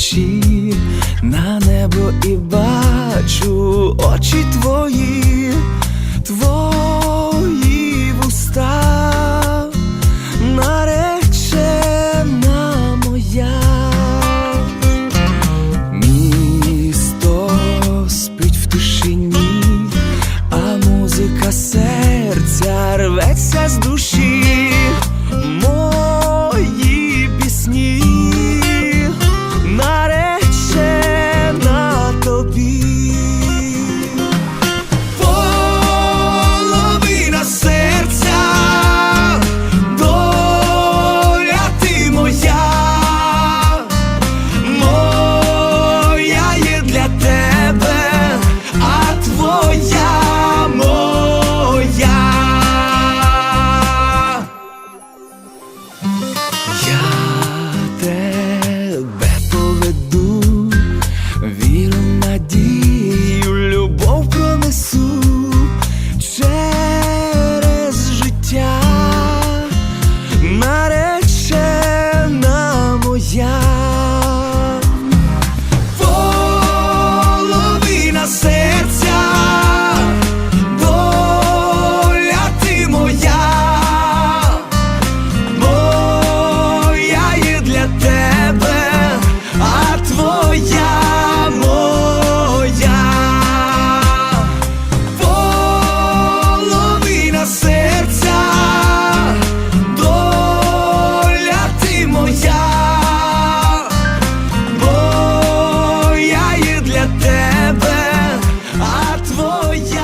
очі на небо і бачу очі твої, твої вуста, наречена моя, місто в тишині, а музика серця рветься з душі. твоя.